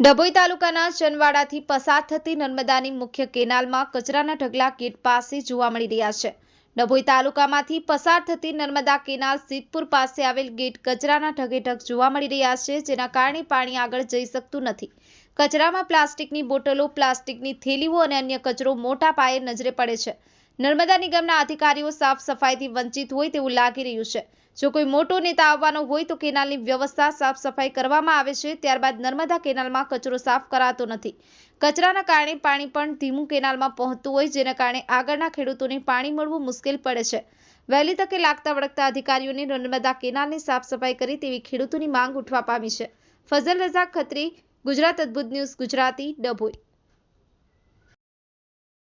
ડભોઈ તાલુકાના ચનવાડાથી પસાર થતી નર્મદાની મુખ્ય કેનાલમાં કચરાના ઢગલા ગેટ પાસે જોવા મળી રહ્યા છે. ડભોઈ તાલુકામાંથી પસાર થતી નર્મદા કેનાલ સિદ્ધપુર પાસે આવેલ ગેટ કચરાના ઢગે ઢગ જોવા મળી રહ્યા છે, જેના કારણે પાણી આગળ જઈ શકતું નથી. કચરામાં પ્લાસ્ટિકની બોટલો, પ્લાસ્ટિકની થેલીઓ અને અન્ય કચરો મોટા પાયે નજરે પડે છે. નર્મદા નિગમના અધિકારીઓ સાફ સફાઈથી વંચિત હોય તેવું લાગી રહ્યું છે. જો કોઈ મોટો નેતા આવવાનો હોય તો કેનાલની વ્યવસ્થા સાફ સફાઈ કરવામાં આવે છે. ત્યારબાદ નર્મદા કેનાલમાં કચરો સાફ કરાતો નથી. કચરાના કારણે પાણી પણ ધીમું કેનાલમાં પહોંચતું હોય, જેના કારણે આગળના ખેડૂતોને પાણી મળવું મુશ્કેલ પડે છે. વહેલી તકે લાગતા વળગતા અધિકારીઓને નર્મદા કેનાલની સાફ સફાઈ કરી તેવી ખેડૂતોની માંગ ઉઠવા પામી છે. ફઝલ રઝા ખત્રી, ગુજરાત અદ્ભુત ન્યૂઝ, ગુજરાતી ડભોઈ.